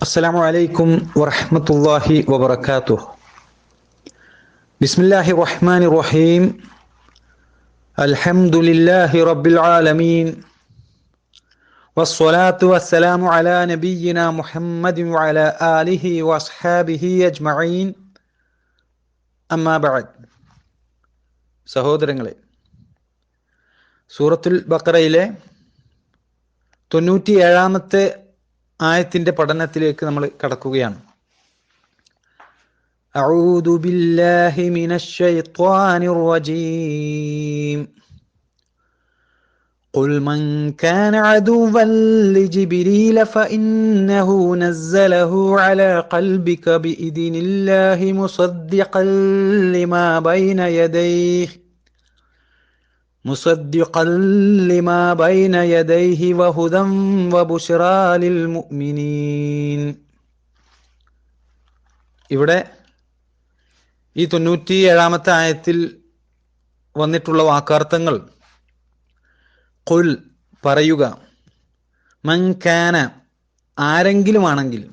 അസ്സലാമു അലൈക്കും വറഹമത്തല്ലാഹി വബർക്കാത്തു ബിസ്മില്ലാഹി റഹ്മാൻ റഹീം അൽഹംദുലില്ലാഹി റബ്ബിൽ ആലമീൻ വസ്സലാത്തു വസ്സലാമു അലാ നബിയിന മുഹമ്മദിൻ വഅല ആലിഹി വസ്ഹാബിഹി അജ്മഈൻ. അമ്മാ ബഅദ്. സഹോദരങ്ങളെ സൂറത്തുൽ ബക്കറയിലെ തൊണ്ണൂറ്റി ഏഴാമത്തെ ആയത്തിന്റെ പഠനത്തിലേക്ക് നമ്മൾ കടക്കുകയാണ് أعوذ بالله من الشيطان الرجيم قل من كان عدوا لجبريل فإنه نزله على قلبك بإذن الله مصدقا لما بين يديه مصدقا لما بين يديه وهدى وبشرى للمؤمنين ഇവിടെ ഈ തൊണ്ണൂറ്റി ഏഴാമത്തെ ആയത്തിൽ വന്നിട്ടുള്ള വാക്കാർത്ഥങ്ങൾ കുൽ പറയുക മൻകാന ആരെങ്കിലുമാണെങ്കിൽ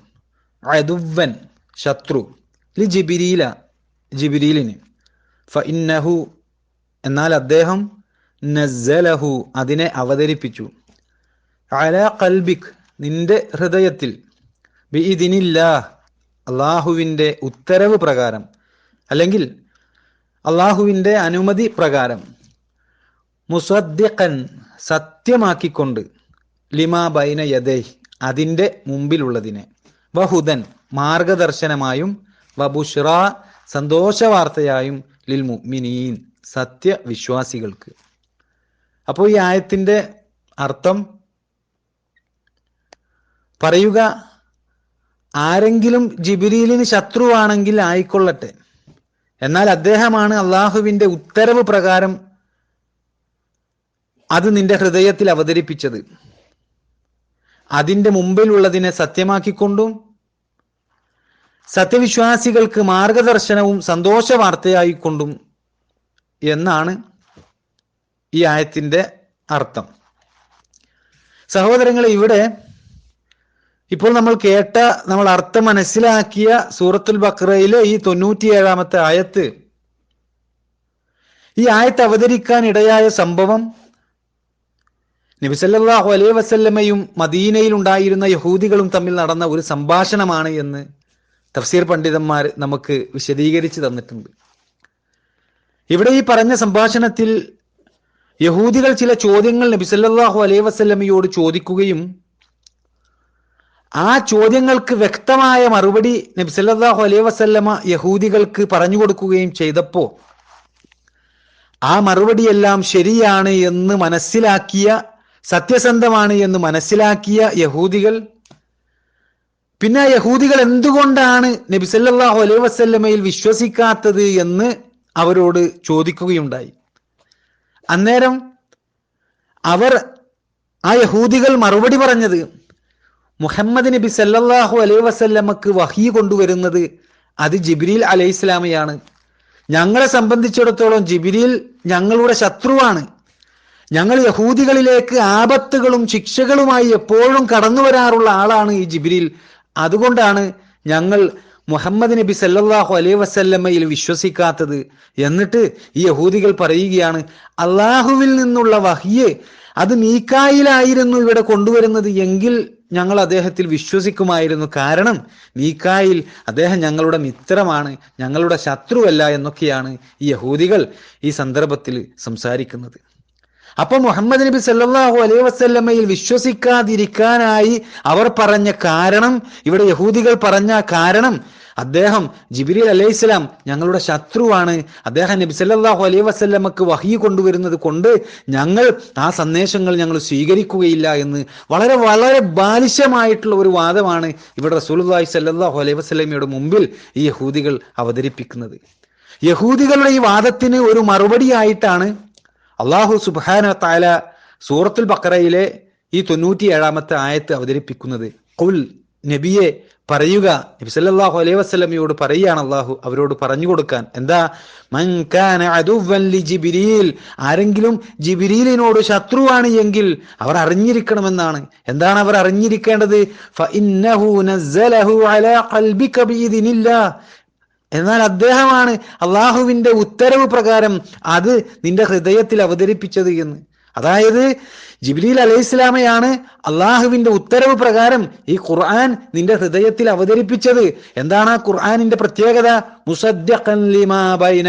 അതുവൻ ശത്രു ലി ജിബിരീല ജിബിരീലിന് ഫ ഇന്നഹു എന്നാൽ അദ്ദേഹം നസ്സലഹു അതിനെ അവതരിപ്പിച്ചു. അല കൽബിക് നിന്റെ ഹൃദയത്തിൽ. ബി ഇതിനില്ലാ അള്ളാഹുവിന്റെ ഉത്തരവ് പ്രകാരം. അല്ലെങ്കിൽ അള്ളാഹുവിന്റെ അനുമതി പ്രകാരം. മുസദ്ദിഖൻ സത്യമാക്കിക്കൊണ്ട്. ലിമാ ബൈന യദൈ അതിന്റെ മുമ്പിലുള്ളതിനെ. വഹുദൻ മാർഗദർശനമായും. വബുഷ്റ സന്തോഷവാർത്തയായും. ലിൽ മുഅ്മിനീൻ സത്യവിശ്വാസികൾക്ക്. അപ്പോൾ ഈ ആയത്തിന്റെ അർത്ഥം പറയുക ആരെങ്കിലും ജിബിരിയിലിന് ശത്രുവാണെങ്കിൽ ആയിക്കൊള്ളട്ടെ. എന്നാൽ അദ്ദേഹമാണ് അള്ളാഹുവിന്റെ ഉത്തരവ് പ്രകാരം അത് നിന്റെ ഹൃദയത്തിൽ അവതരിപ്പിച്ചത്. അതിന്റെ മുമ്പിലുള്ളതിനെ സത്യമാക്കിക്കൊണ്ടും സത്യവിശ്വാസികൾക്ക് മാർഗദർശനവും സന്തോഷ വാർത്തയായിക്കൊണ്ടും എന്നാണ് ഈ ആയത്തിന്റെ അർത്ഥം. സഹോദരങ്ങളെ ഇവിടെ ഇപ്പോൾ നമ്മൾ കേട്ട നമ്മൾ അർത്ഥം മനസ്സിലാക്കിയ സൂറത്തുൽ ബക്രയിലെ ഈ തൊണ്ണൂറ്റിയേഴാമത്തെ ആയത്ത് ഈ ആയത്ത് അവതരിക്കാൻ ഇടയായ സംഭവം നബിസല്ലാഹു അലൈ വസല്ലമയും മദീനയിൽ ഉണ്ടായിരുന്ന യഹൂദികളും തമ്മിൽ നടന്ന ഒരു സംഭാഷണമാണ് എന്ന് തഫ്സീർ പണ്ഡിതന്മാർ നമുക്ക് വിശദീകരിച്ച് തന്നിട്ടുണ്ട്. ഇവിടെ ഈ പറഞ്ഞ സംഭാഷണത്തിൽ യഹൂദികൾ ചില ചോദ്യങ്ങൾ നബിസല്ലാഹു അലൈഹി വസല്ലമയോട് ചോദിക്കുകയും ആ ചോദ്യങ്ങൾക്ക് വ്യക്തമായ മറുപടി നബിസല്ലാഹു അലൈഹി വസല്ലമ യഹൂദികൾക്ക് പറഞ്ഞു കൊടുക്കുകയും ചെയ്തപ്പോ ആ മറുപടിയെല്ലാം ശരിയാണ് എന്ന് മനസ്സിലാക്കിയ സത്യസന്ധമാണ് എന്ന് മനസ്സിലാക്കിയ യഹൂദികൾ. പിന്നെ യഹൂദികൾ എന്തുകൊണ്ടാണ് നബിസല്ലാഹു അലൈഹി വസ്ല്ലമയിൽ വിശ്വസിക്കാത്തത് എന്ന് അവരോട് ചോദിക്കുകയുണ്ടായി. അന്നേരം അവർ ആ യഹൂദികൾ മറുപടി പറഞ്ഞത് മുഹമ്മദ് നബി സല്ലാഹു അലൈഹി വസല്ലമക്ക് വഹി കൊണ്ടുവരുന്നത് അത് ജിബ്രീൽ അലൈഹി ഇസ്ലാമയാണ്. ഞങ്ങളെ സംബന്ധിച്ചിടത്തോളം ജിബ്രീൽ ഞങ്ങളുടെ ശത്രുവാണ്. ഞങ്ങൾ യഹൂദികളിലേക്ക് ആപത്തുകളും ശിക്ഷകളുമായി എപ്പോഴും കടന്നു വരാറുള്ള ആളാണ് ഈ ജിബ്രീൽ. അതുകൊണ്ടാണ് ഞങ്ങൾ മുഹമ്മദ് നബി സല്ലാഹു അലൈ വസല്ലമ്മയിൽ വിശ്വസിക്കാത്തത് എന്നിട്ട് ഈ യഹൂദികൾ പറയുകയാണ് അള്ളാഹുവിൽ നിന്നുള്ള വഹിയെ അത് മീക്കായിലായിരുന്നു ഇവിടെ കൊണ്ടുവരുന്നത് എങ്കിൽ ഞങ്ങൾ അദ്ദേഹത്തിൽ വിശ്വസിക്കുമായിരുന്നു. കാരണം മീക്കായിൽ അദ്ദേഹം ഞങ്ങളുടെ മിത്രമാണ് ഞങ്ങളുടെ ശത്രുവല്ല എന്നൊക്കെയാണ് ഈ യഹൂദികൾ ഈ സന്ദർഭത്തിൽ സംസാരിക്കുന്നത്. അപ്പൊ മുഹമ്മദ് നബി സല്ലാഹു അലൈഹി വസ്ല്ലമ്മയിൽ വിശ്വസിക്കാതിരിക്കാനായി അവർ പറഞ്ഞ കാരണം ഇവിടെ യഹൂദികൾ പറഞ്ഞ കാരണം അദ്ദേഹം ജിബിരിൽ അലൈഹി സ്വലാം ഞങ്ങളുടെ ശത്രുവാണ്. അദ്ദേഹം നബി സല്ലാഹു അലൈഹി വസ്ല്ലമക്ക് വഹി കൊണ്ടുവരുന്നത് കൊണ്ട് ഞങ്ങൾ ആ സന്ദേശങ്ങൾ ഞങ്ങൾ സ്വീകരിക്കുകയില്ല എന്ന് വളരെ വളരെ ബാലിശമായിട്ടുള്ള ഒരു വാദമാണ് ഇവിടെ റസൂലുല്ലാഹി സല്ലാഹു അലൈഹി വസ്ലമയുടെ മുമ്പിൽ ഈ യഹൂദികൾ അവതരിപ്പിക്കുന്നത്. യഹൂദികളുടെ ഈ വാദത്തിന് ഒരു മറുപടിയായിട്ടാണ് അള്ളാഹു സുബാന താല സൂറത്തുൽ ബക്കറയിലെ ഈ തൊണ്ണൂറ്റി ഏഴാമത്തെ ആയത്ത് അവതരിപ്പിക്കുന്നത്. കുൽ നബിയെ പറയുക. നബി സല്ലല്ലാഹു അലൈഹി വസല്ലമയോട് പറയുകയാണ് അള്ളാഹു അവരോട് പറഞ്ഞു കൊടുക്കാൻ. എന്താ? മൻ ജിബ്രീൽ. ആരെങ്കിലും ജിബ്രീലിനോട് ശത്രുവാണ് എങ്കിൽ അവർ അറിഞ്ഞിരിക്കണമെന്നാണ്. എന്താണ് അവർ അറിഞ്ഞിരിക്കേണ്ടത്? ഫഇന്നഹു നസ്സലഹു അലാ ഖൽബിക എന്നാൽ അദ്ദേഹമാണ് അള്ളാഹുവിന്റെ ഉത്തരവ് പ്രകാരം അത് നിന്റെ ഹൃദയത്തിൽ അവതരിപ്പിച്ചത് എന്ന്. അതായത് ജിബ്രീൽ അലൈഹി ഇസ്ലാമയാണ് അള്ളാഹുവിന്റെ ഉത്തരവ് പ്രകാരം ഈ ഖുർആൻ നിന്റെ ഹൃദയത്തിൽ അവതരിപ്പിച്ചത്. എന്താണ് ആ ഖുർആനിന്റെ പ്രത്യേകത? മുസദ്ദഖൻ ലിമാ ബൈന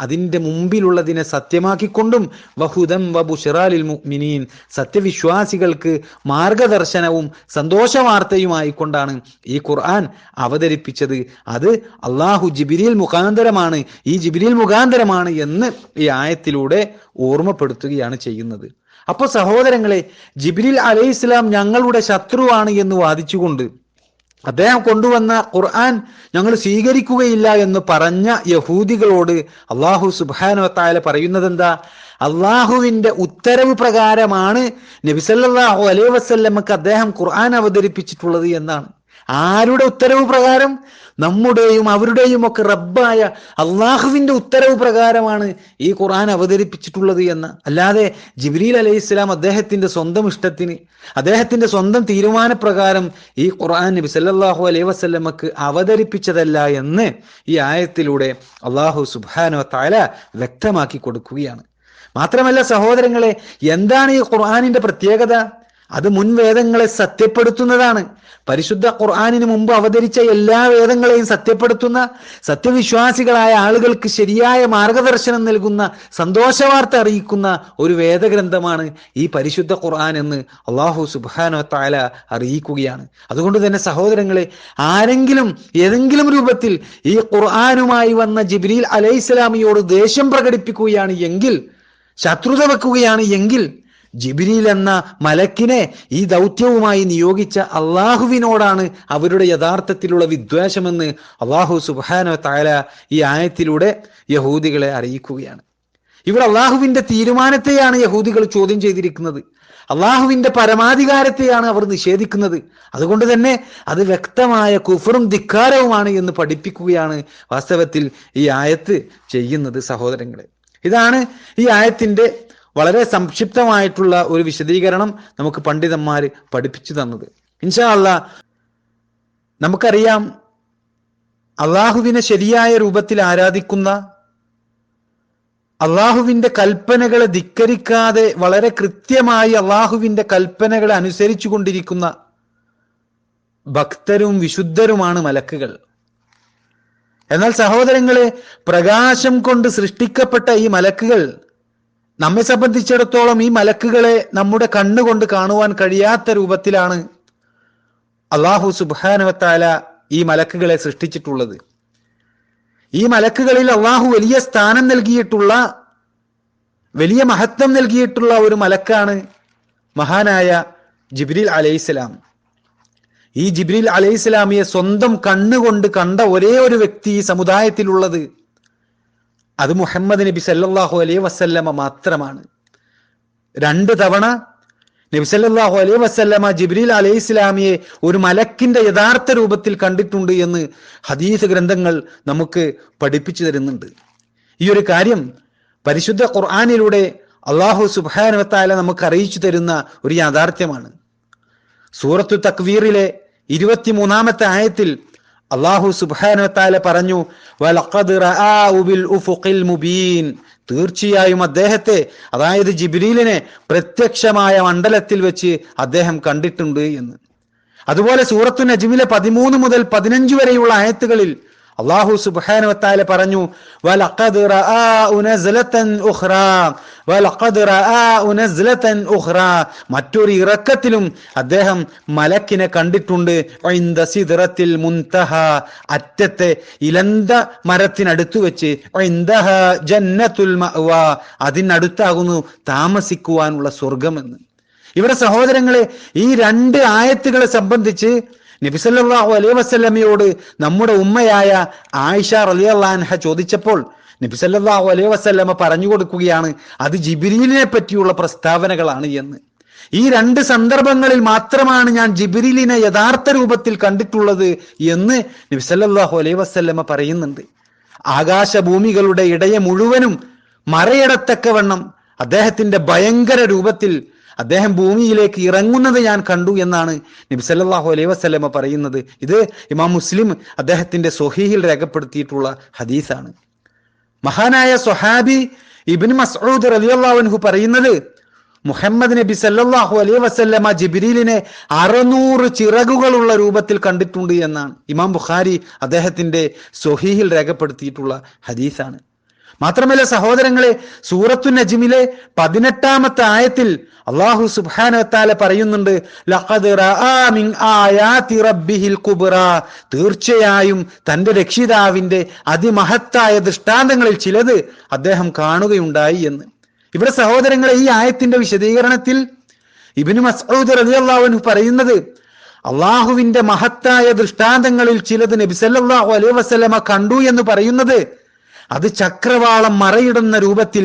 അതിന്റെ മുമ്പിലുള്ളതിനെ സത്യമാക്കിക്കൊണ്ടും വഹുദം വബുഷിറാലിൽ മുഅ്മിനീൻ സത്യവിശ്വാസികൾക്ക് മാർഗദർശനവും സന്തോഷ വാർത്തയുമായി ഈ ഖുർആൻ അവതരിപ്പിച്ചത്. അത് അള്ളാഹു ജിബിരിൽ മുഖാന്തരമാണ്. ഈ ജിബിരിൽ മുഖാന്തരമാണ് എന്ന് ഈ ആയത്തിലൂടെ ഓർമ്മപ്പെടുത്തുകയാണ് ചെയ്യുന്നത്. അപ്പൊ സഹോദരങ്ങളെ ജിബിരിൽ അലൈഹി ഇസ്ലാം ഞങ്ങളുടെ ശത്രുവാണ് എന്ന് വാദിച്ചുകൊണ്ട് അദ്ദേഹം കൊണ്ടുവന്ന ഖുർആൻ ഞങ്ങൾ സ്വീകരിക്കുകയില്ല എന്ന് പറഞ്ഞ യഹൂദികളോട് അള്ളാഹു സുബാനുവത്തായ പറയുന്നത് എന്താ അള്ളാഹുവിന്റെ ഉത്തരവ് പ്രകാരമാണ് നബിസല്ലാഹു അലൈഹി വസ്ല്ലമക്ക് അദ്ദേഹം ഖുർആൻ അവതരിപ്പിച്ചിട്ടുള്ളത് എന്നാണ്. ആരുടെ ഉത്തരവ് പ്രകാരം? നമ്മുടെയും അവരുടെയും ഒക്കെ റബ്ബായ അള്ളാഹുവിന്റെ ഉത്തരവ് പ്രകാരമാണ് ഈ ഖുർആൻ അവതരിപ്പിച്ചിട്ടുള്ളത് എന്ന്. അല്ലാതെ ജിബ്രീൽ അലൈഹി ഇസ്ലാം അദ്ദേഹത്തിന്റെ സ്വന്തം ഇഷ്ടത്തിന് അദ്ദേഹത്തിന്റെ സ്വന്തം തീരുമാനപ്രകാരം ഈ ഖുർആൻ നബി സല്ലാഹു അലൈഹി വസല്ലമക്ക് അവതരിപ്പിച്ചതല്ല എന്ന് ഈ ആയത്തിലൂടെ അള്ളാഹു സുബാനോ താല വ്യക്തമാക്കി കൊടുക്കുകയാണ്. മാത്രമല്ല സഹോദരങ്ങളെ എന്താണ് ഈ ഖുർആാനിന്റെ പ്രത്യേകത? അത് മുൻ വേദങ്ങളെ സത്യപ്പെടുത്തുന്നതാണ്. പരിശുദ്ധ ഖുർആാനിന് മുമ്പ് അവതരിച്ച എല്ലാ വേദങ്ങളെയും സത്യപ്പെടുത്തുന്ന സത്യവിശ്വാസികളായ ആളുകൾക്ക് ശരിയായ മാർഗദർശനം നൽകുന്ന സന്തോഷവാർത്ത അറിയിക്കുന്ന ഒരു വേദഗ്രന്ഥമാണ് ഈ പരിശുദ്ധ ഖുർആൻ എന്ന് അള്ളാഹു സുബാനോ അറിയിക്കുകയാണ്. അതുകൊണ്ട് തന്നെ സഹോദരങ്ങളെ ആരെങ്കിലും ഏതെങ്കിലും രൂപത്തിൽ ഈ ഖുർആാനുമായി വന്ന ജിബ്രീൽ അലൈഹിസ്ലാമിയോട് ദേഷ്യം പ്രകടിപ്പിക്കുകയാണ് എങ്കിൽ ശത്രുത വെക്കുകയാണ് എങ്കിൽ ജിബിരിൽ എന്ന മലക്കിനെ ഈ ദൗത്യവുമായി നിയോഗിച്ച അള്ളാഹുവിനോടാണ് അവരുടെ യഥാർത്ഥത്തിലുള്ള വിദ്വേഷമെന്ന് അള്ളാഹു സുബാനോ താല ഈ ആയത്തിലൂടെ യഹൂദികളെ അറിയിക്കുകയാണ്. ഇവിടെ അള്ളാഹുവിന്റെ തീരുമാനത്തെയാണ് യഹൂദികൾ ചോദ്യം ചെയ്തിരിക്കുന്നത്. അള്ളാഹുവിന്റെ പരമാധികാരത്തെയാണ് അവർ നിഷേധിക്കുന്നത്. അതുകൊണ്ട് തന്നെ അത് വ്യക്തമായ കുഫറും ധിക്കാരവുമാണ് എന്ന് പഠിപ്പിക്കുകയാണ് വാസ്തവത്തിൽ ഈ ആയത്ത് ചെയ്യുന്നത് സഹോദരങ്ങളെ. ഇതാണ് ഈ ആയത്തിന്റെ വളരെ സംക്ഷിപ്തമായിട്ടുള്ള ഒരു വിശദീകരണം നമുക്ക് പണ്ഡിതന്മാർ പഠിപ്പിച്ചു തന്നത്. ഇൻഷാ അല്ല നമുക്കറിയാം അള്ളാഹുവിനെ ശരിയായ രൂപത്തിൽ ആരാധിക്കുന്ന അള്ളാഹുവിന്റെ കൽപ്പനകളെ ധിക്കരിക്കാതെ വളരെ കൃത്യമായി അള്ളാഹുവിന്റെ കൽപ്പനകളെ അനുസരിച്ചു കൊണ്ടിരിക്കുന്ന ഭക്തരും വിശുദ്ധരുമാണ് മലക്കുകൾ. എന്നാൽ സഹോദരങ്ങളെ പ്രകാശം കൊണ്ട് സൃഷ്ടിക്കപ്പെട്ട ഈ മലക്കുകൾ നമ്മെ സംബന്ധിച്ചിടത്തോളം ഈ മലക്കുകളെ നമ്മുടെ കണ്ണുകൊണ്ട് കാണുവാൻ കഴിയാത്ത രൂപത്തിലാണ് അള്ളാഹു സുബാനവത്താല ഈ മലക്കുകളെ സൃഷ്ടിച്ചിട്ടുള്ളത്. ഈ മലക്കുകളിൽ അള്ളാഹു വലിയ സ്ഥാനം നൽകിയിട്ടുള്ള വലിയ മഹത്വം നൽകിയിട്ടുള്ള ഒരു മലക്കാണ് മഹാനായ ജിബ്രിൽ അലൈഹിസ്ലാം ഈ ജിബ്രിൽ അലൈഹിസ്ലാമിയെ സ്വന്തം കണ്ണുകൊണ്ട് കണ്ട ഒരേ ഒരു വ്യക്തി ഈ സമുദായത്തിലുള്ളത്. അത് മുഹമ്മദ് നബി സല്ലാഹു അലൈ വസല്ലമ മാത്രമാണ്. രണ്ട് തവണ നബി സല്ലാഹു അലൈ വസല്ലമ ജിബ്രീൽ അലൈഹി ഇസ്ലാമിയെ ഒരു മലക്കിന്റെ യഥാർത്ഥ രൂപത്തിൽ കണ്ടിട്ടുണ്ട് എന്ന് ഹദീസ് ഗ്രന്ഥങ്ങൾ നമുക്ക് പഠിപ്പിച്ചു തരുന്നുണ്ട്. ഈ ഒരു കാര്യം പരിശുദ്ധ ഖുർആാനിലൂടെ അള്ളാഹു സുബാനവത്താല നമുക്ക് അറിയിച്ചു തരുന്ന ഒരു യാഥാർത്ഥ്യമാണ്. സൂറത്തു തക്വീറിലെ ഇരുപത്തിമൂന്നാമത്തെ ആയത്തിൽ അള്ളാഹു സുബാനത്താല പറഞ്ഞു മുബീൻ. തീർച്ചയായും അദ്ദേഹത്തെ അതായത് ജിബ്രീലിനെ പ്രത്യക്ഷമായ മണ്ഡലത്തിൽ വെച്ച് അദ്ദേഹം കണ്ടിട്ടുണ്ട് എന്ന്. അതുപോലെ സൂറത്തു നജ്മിലെ പതിമൂന്ന് മുതൽ പതിനഞ്ച് വരെയുള്ള ആയത്തുകളിൽ അള്ളാഹു സുബാനുവത്താല പറഞ്ഞു മറ്റൊരു ഇറക്കത്തിലും അദ്ദേഹം മലക്കിനെ കണ്ടിട്ടുണ്ട് അറ്റത്തെ ഇലന്ത മരത്തിനടുത്ത് വെച്ച് ജന്നത്തുൽ അതിനടുത്താകുന്നു താമസിക്കുവാനുള്ള സ്വർഗമെന്ന് ഇവിടെ സഹോദരങ്ങളെ ഈ രണ്ട് ആയത്തുകളെ സംബന്ധിച്ച് നബിസല്ലാഹു അലൈഹി വസ്ലമയോട് നമ്മുടെ ഉമ്മയായ ആയിഷ റലിയല്ലാൻഹ ചോദിച്ചപ്പോൾ നബിസല്ലാഹു അലൈഹി വസ്ലമ പറഞ്ഞു കൊടുക്കുകയാണ് അത് ജിബിരിലിനെ പറ്റിയുള്ള പ്രസ്താവനകളാണ് എന്ന്. ഈ രണ്ട് സന്ദർഭങ്ങളിൽ മാത്രമാണ് ഞാൻ ജിബിരിലിനെ യഥാർത്ഥ രൂപത്തിൽ കണ്ടിട്ടുള്ളത് എന്ന് നബി സല്ലല്ലാഹു അലൈഹി വസല്ലമ പറയുന്നുണ്ട്. ആകാശഭൂമികളുടെ ഇടയെ മുഴുവനും മറയടത്തക്കവണ്ണം അദ്ദേഹത്തിന്റെ ഭയങ്കര രൂപത്തിൽ അദ്ദേഹം ഭൂമിയിലേക്ക് ഇറങ്ങുന്നത് ഞാൻ കണ്ടു എന്നാണ് നബി സല്ലല്ലാഹു അലൈഹി വസല്ലമ പറയുന്നത്. ഇത് ഇമാം മുസ്ലിം അദ്ദേഹത്തിന്റെ സൊഹീഹിൽ രേഖപ്പെടുത്തിയിട്ടുള്ള ഹദീസാണ്. മഹാനായ സൊഹാബി ഇബിൻ മസൂദ് റളിയല്ലാഹു അൻഹു പറയുന്നത് മുഹമ്മദ് നബി സല്ലാഹു അലൈഹി വസല്ലമ ജിബ്രീലിനെ അറുന്നൂറ് ചിറകുകളുള്ള രൂപത്തിൽ കണ്ടിട്ടുണ്ട് എന്നാണ് ഇമാം ബുഖാരി അദ്ദേഹത്തിന്റെ സൊഹീഹിൽ രേഖപ്പെടുത്തിയിട്ടുള്ള ഹദീസാണ്. മാത്രമല്ല സഹോദരങ്ങളെ സൂറത്തു നജിമിലെ പതിനെട്ടാമത്തെ ആയത്തിൽ അള്ളാഹു സുബ്ഹാനഹു പറയുന്നുണ്ട് തീർച്ചയായും തന്റെ രക്ഷിതാവിന്റെ അതിമഹത്തായ ദൃഷ്ടാന്തങ്ങളിൽ ചിലത് അദ്ദേഹം കാണുകയുണ്ടായി എന്ന്. ഇവിടെ സഹോദരങ്ങളെ ഈ ആയത്തിന്റെ വിശദീകരണത്തിൽ ഇബിനു റളിയല്ലാഹു അൻഹു പറയുന്നത് അള്ളാഹുവിന്റെ മഹത്തായ ദൃഷ്ടാന്തങ്ങളിൽ ചിലത് നബിസല്ലാഹു അലൈഹി വസല്ലമ കണ്ടു എന്ന് പറയുന്നത് അത് ചക്രവാളം മറയിടുന്ന രൂപത്തിൽ